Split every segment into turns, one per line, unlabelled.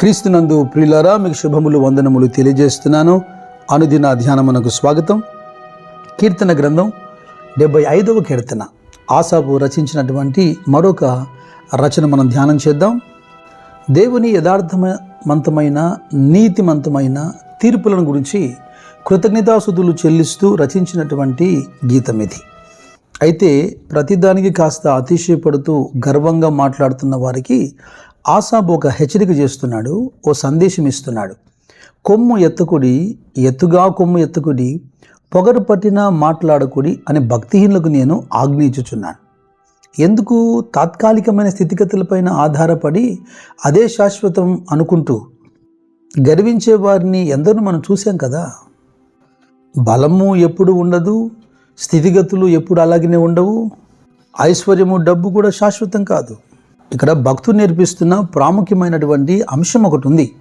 క్రీస్తునందు ప్రియులారా మీకు శుభములు వందనములు తెలియజేస్తున్నాను. అనుదిన ధ్యానమునకు స్వాగతం. కీర్తన గ్రంథం డెబ్బై ఐదవ కీర్తన. ఆసాపు రచించినటువంటి మరొక రచన మనం ధ్యానం చేద్దాం. దేవుని యథార్థమంతమైన నీతిమంతమైన తీర్పులను గురించి కృతజ్ఞతాసుతులు చెల్లిస్తూ రచించినటువంటి గీతం ఇది. అయితే ప్రతిదానికి కాస్త అతిశయపడుతూ గర్వంగా మాట్లాడుతున్న వారికి ఆసాబ్ ఒక హెచ్చరిక చేస్తున్నాడు ఓ సందేశం ఇస్తున్నాడు. కొమ్ము ఎత్తకుడి ఎత్తుగా కొమ్ము ఎత్తకుడి పొగరు పట్టిన మాట్లాడకుడి అని భక్తిహీనులకు నేను ఆజ్ఞయించుచున్నాను. ఎందుకు? తాత్కాలికమైన స్థితిగతులపైన ఆధారపడి అదే శాశ్వతం అనుకుంటూ గర్వించే వారిని ఎందరూ మనం చూసాం కదా. బలము ఎప్పుడు ఉండదు స్థితిగతులు ఎప్పుడు అలాగనే ఉండవు. ఐశ్వర్యము డబ్బు కూడా శాశ్వతం కాదు. ఇక్కడ భక్తులు నేర్పిస్తున్న ప్రాముఖ్యమైనటువంటి అంశం ఒకటి ఉంది.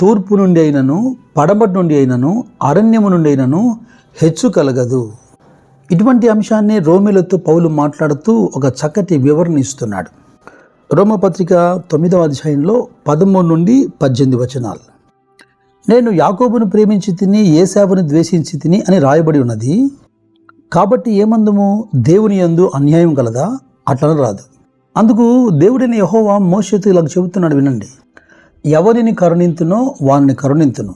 తూర్పు నుండి అయినను పడమటి నుండి అయినను అరణ్యము నుండి అయినను హెచ్చు కలగదు. ఇటువంటి అంశాన్ని రోమిలతో పౌలు మాట్లాడుతూ ఒక చక్కటి వివరణ ఇస్తున్నాడు. రోమపత్రిక తొమ్మిదవ అధ్యాయంలో పదమూడు నుండి పద్దెనిమిది వచనాలు. నేను యాకోబును ప్రేమించి తిని ఏసావును ద్వేషించి తిని అని రాయబడి ఉన్నది. కాబట్టి ఏమందుము? దేవుని యందు అన్యాయం కలదా అట్లనే రాదు. అందుకు దేవుడిని యహోవా మోషతో ఇలా చెబుతున్నాడు వినండి. ఎవరిని కరుణింతునో వారిని కరుణింతును.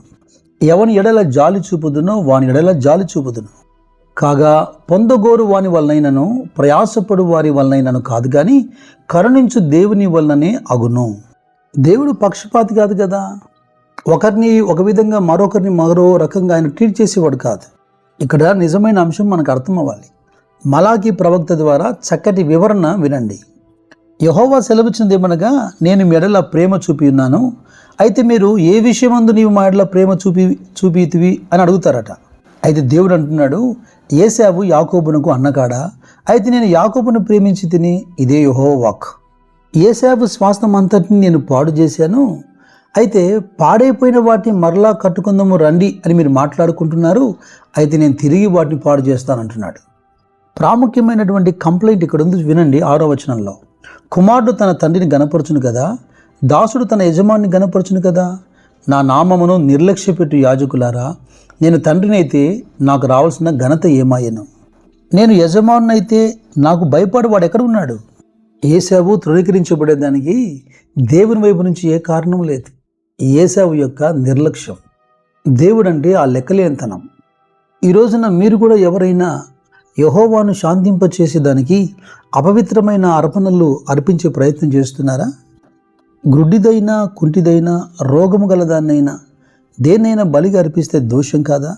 ఎవని ఎడల జాలి చూపుదునో వాని ఎడల జాలి చూపుదును. కాగా పొందగోరు వాని వలనైనను ప్రయాసపడు వారి వలనైనను కాదు కానీ కరుణించు దేవుని వలననే అగును. దేవుడు పక్షపాతి కాదు కదా. ఒకరిని ఒక విధంగా మరొకరిని మరో రకంగా ఆయన ట్రీట్ చేసేవాడు కాదు. ఇక్కడ నిజమైన అంశం మనకు అర్థం అవ్వాలి. మలాకి ప్రవక్త ద్వారా చక్కటి వివరణ వినండి. యహోవా సెలవిచ్చినది ఏమనగా నేను మెడల ప్రేమ చూపి ఉన్నాను అయితే మీరు ఏ విషయమందు నీవు మా ఎడల ప్రేమ చూపి చూపితివి అని అడుగుతారట. అయితే దేవుడు అంటున్నాడు ఏసావు యాకోబునకు అన్నకాడా అయితే నేను యాకోబును ప్రేమించి తిని ఇదే యహో వాక్ ఏసావు శ్వాసం అంతటిని నేను పాడు చేశాను అయితే పాడైపోయిన వాటిని మరలా కట్టుకుందాము రండి అని మీరు మాట్లాడుకుంటున్నారు అయితే నేను తిరిగి వాటిని పాడు చేస్తానంటున్నాడు. ప్రాముఖ్యమైనటువంటి కంప్లైంట్ ఇక్కడ ఉంది వినండి ఆరో వచనంలో. కుమారుడు తన తండ్రిని గనపరచును కదా? దాసుడు తన యజమాని గనపరచును కదా? నా నామమును నిర్లక్ష్యపెట్టు యాజకులారా నేను తండ్రినైతే నాకు రావాల్సిన ఘనత ఏమాయను? నేను యజమానునైతే నాకు భయపడేవాడు ఎక్కడ ఉన్నాడు? ఏసావు ధృవీకరించబడేదానికి దేవుని వైపు నుంచి ఏ కారణం లేదు. ఏసావు యొక్క నిర్లక్ష్యం. దేవుడంటే ఆ లెక్కలేంతనం ఈ రోజున మీరు కూడా ఎవరైనా యహోవాను శాంతింపచేసేదానికి అపవిత్రమైన అర్పణలు అర్పించే ప్రయత్నం చేస్తున్నారా? గ్రుడ్డిదైనా కుంటిదైనా రోగము గలదాన్నైనా దేన్నైనా బలిగా అర్పిస్తే దోషం కాదా?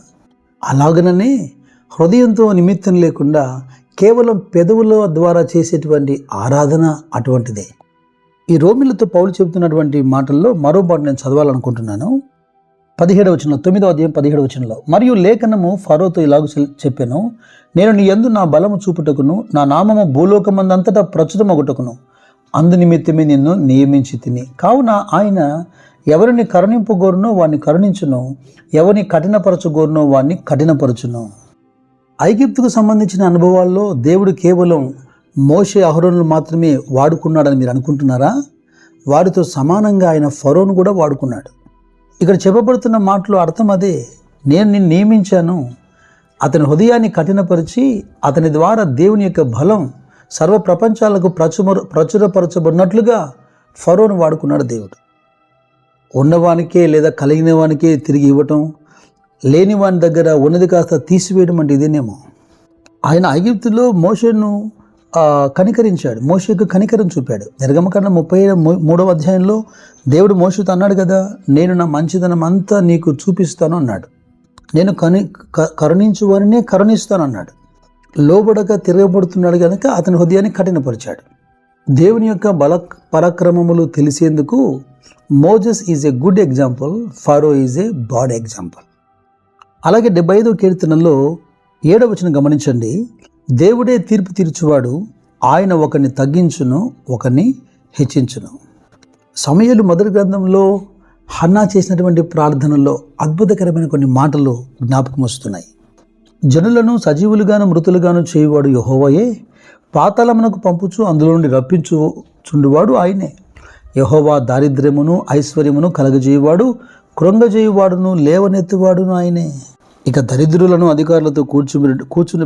అలాగననే హృదయంతో నిమిత్తం లేకుండా కేవలం పెదవుల ద్వారా చేసేటువంటి ఆరాధన అటువంటిదే. ఈ రోమిలతో పౌలు చెబుతున్నటువంటి మాటల్లో మరో పాట నేను చదవాలనుకుంటున్నాను. పదిహేడవ వచనంలో తొమ్మిదవ అధ్యాయం పదిహేడు వచనంలో మరియు లేఖనము ఫరోతో ఇలాగ చెప్పాను నేను నీ ఎందు నా బలము చూపుటకును నా నామము భూలోకమందంతటా ప్రచురమగుటకును అందు నిమిత్తమే నిన్ను నియమించి తిని కావున ఆయన ఎవరిని కరుణింపగోరునో వాడిని కరుణించును ఎవరిని కఠినపరచగోరునో వాడిని కఠినపరచును. ఐగిప్తుకు సంబంధించిన అనుభవాల్లో దేవుడు కేవలం మోషే అహరోను మాత్రమే వాడుకున్నాడని మీరు అనుకుంటున్నారా? వారితో సమానంగా ఆయన ఫరోను కూడా వాడుకున్నాడు. ఇక్కడ చెప్పబడుతున్న మాటలో అర్థం అదే. నేను నిన్ను నియమించాను. అతని హృదయాన్ని కఠినపరిచి అతని ద్వారా దేవుని యొక్క బలం సర్వ ప్రపంచాలకు ప్రచుర ప్రచురపరచబడినట్లుగా ఫరోను వాడుకున్నాడు దేవుడు. ఉన్నవానికే లేదా కలిగిన వానికే తిరిగి ఇవ్వటం లేని వాని దగ్గర ఉన్నది కాస్త తీసివేయడం అంటే ఇదేనేమో. ఆయన ఐగిప్తులో మోషను కనికరించాడు. మోషకు కనికరం చూపాడు. నిర్గమకాండ ముప్పై మూ- మూడవ అధ్యాయంలో దేవుడు మోషతో అన్నాడు కదా నేను నా మంచిదనం అంతా నీకు చూపిస్తాను అన్నాడు. నేను కని క- కరుణించు వారినే కరుణిస్తాను అన్నాడు. లోబడక తిరగబడుతున్నాడు కనుక అతని హృదయాన్ని కఠినపరిచాడు. దేవుని యొక్క బల పరాక్రమములు తెలిసేందుకు Moses is a good example Pharaoh is a bad example. అలాగే డెబ్బై ఐదో కీర్తనలో ఏడవచనం గమనించండి. దేవుడే తీర్పు తీర్చువాడు. ఆయన ఒకరిని తగ్గించును ఒకరిని హెచ్చించును. సమయలు మొదటి గ్రంథంలో హన్నా చేసినటువంటి ప్రార్థనలో అద్భుతకరమైన కొన్ని మాటలు జ్ఞాపకం వస్తున్నాయి. జనులను సజీవులుగాను మృతులుగాను చేయువాడు యహోవయే. పాతలమునకు పంపుచు అందులో నుండి రప్పించు చుండువాడు ఆయనే. యహోవా దారిద్ర్యమును ఐశ్వర్యమును కలగజేయువాడు కృంగజేయువాడును లేవనెత్తువాడును ఆయనే. ఇక దరిద్రులను అధికారులతో కూర్చుని కూర్చుని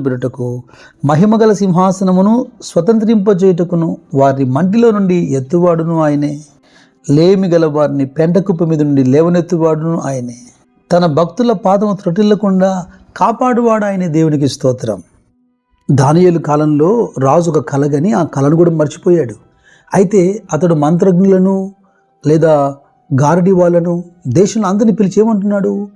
మహిమగల సింహాసనమును స్వతంత్రింపజేయుటకును వారి మంటిలో నుండి ఎత్తువాడును ఆయనే. లేమి గల వారిని పెంటకుప్ప మీద నుండి లేవనెత్తువాడును ఆయనే. తన భక్తుల పాదము త్రొటిల్లకుండా కాపాడువాడు ఆయనే దేవునికి స్తోత్రం. దానియలు కాలంలో రాజు ఒక కలగని ఆ కళను కూడా మర్చిపోయాడు. అయితే అతడు మంత్రజ్ఞులను లేదా గారడి వాళ్ళను దేశంలో అందరిని పిలిచి ఏమంటున్నాడు?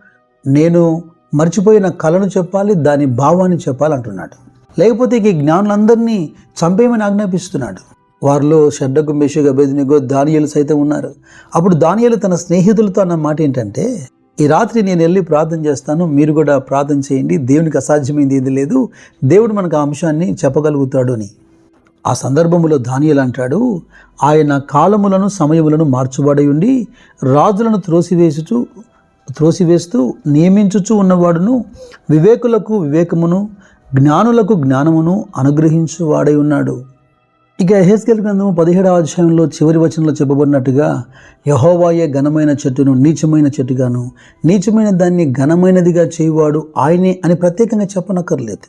నేను మర్చిపోయిన కళను చెప్పాలి దాని భావాన్ని చెప్పాలి అంటున్నాడు. లేకపోతే ఈ జ్ఞానులందరినీ చంపేయమని ఆజ్ఞాపిస్తున్నాడు. వారిలో షడ్డకు మెషకు బెదినిగో దానియలు సైతం ఉన్నారు. అప్పుడు దానియలు తన స్నేహితులతో అన్న మాట ఏంటంటే ఈ రాత్రి నేను వెళ్ళి ప్రార్థన చేస్తాను మీరు కూడా ప్రార్థన చేయండి దేవునికి అసాధ్యమైంది ఏది లేదు దేవుడు మనకు ఆ అంశాన్ని చెప్పగలుగుతాడు అని. ఆ సందర్భంలో దానియలు అంటాడు ఆయన కాలములను సమయములను మార్చుబడి ఉండి రాజులను త్రోసివేసుచు త్రోసివేస్తూ నియమించుచు ఉన్నవాడును వివేకులకు వివేకమును జ్ఞానులకు జ్ఞానమును అనుగ్రహించు వాడై ఉన్నాడు. ఇక హెస్కెల్ గ్రంథము పదిహేడవ అధ్యాయంలో చివరి వచనంలో చెప్పబడినట్టుగా యహోవాయే ఘనమైన చెట్టును నీచమైన చెట్టుగాను నీచమైన దాన్ని ఘనమైనదిగా చేయువాడు ఆయనే అని ప్రత్యేకంగా చెప్పనక్కర్లేదు.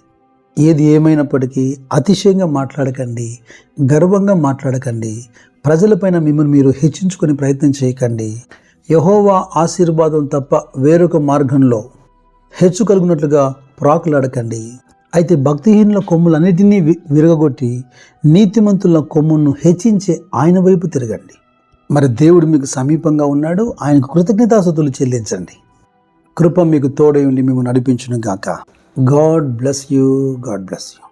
ఏది ఏమైనప్పటికీ అతిశయంగా మాట్లాడకండి గర్వంగా మాట్లాడకండి ప్రజలపైన మిమ్మల్ని మీరు హెచ్చించుకొని ప్రయత్నం చేయకండి. యహోవా ఆశీర్వాదం తప్ప వేరొక మార్గంలో హెచ్చు కలుగునట్లుగా ప్రాకులాడకండి. అయితే భక్తిహీనుల కొమ్ములన్నిటినీ వి- విరగగొట్టి నీతిమంతుల కొమ్మును హెచ్చించే ఆయన వైపు తిరగండి. మరి దేవుడు మీకు సమీపంగా ఉన్నాడు ఆయనకు కృతజ్ఞతాసతులు చెల్లించండి. కృప మీకు తోడై ఉండి మేము నడిపించును గాక. God bless you God bless you.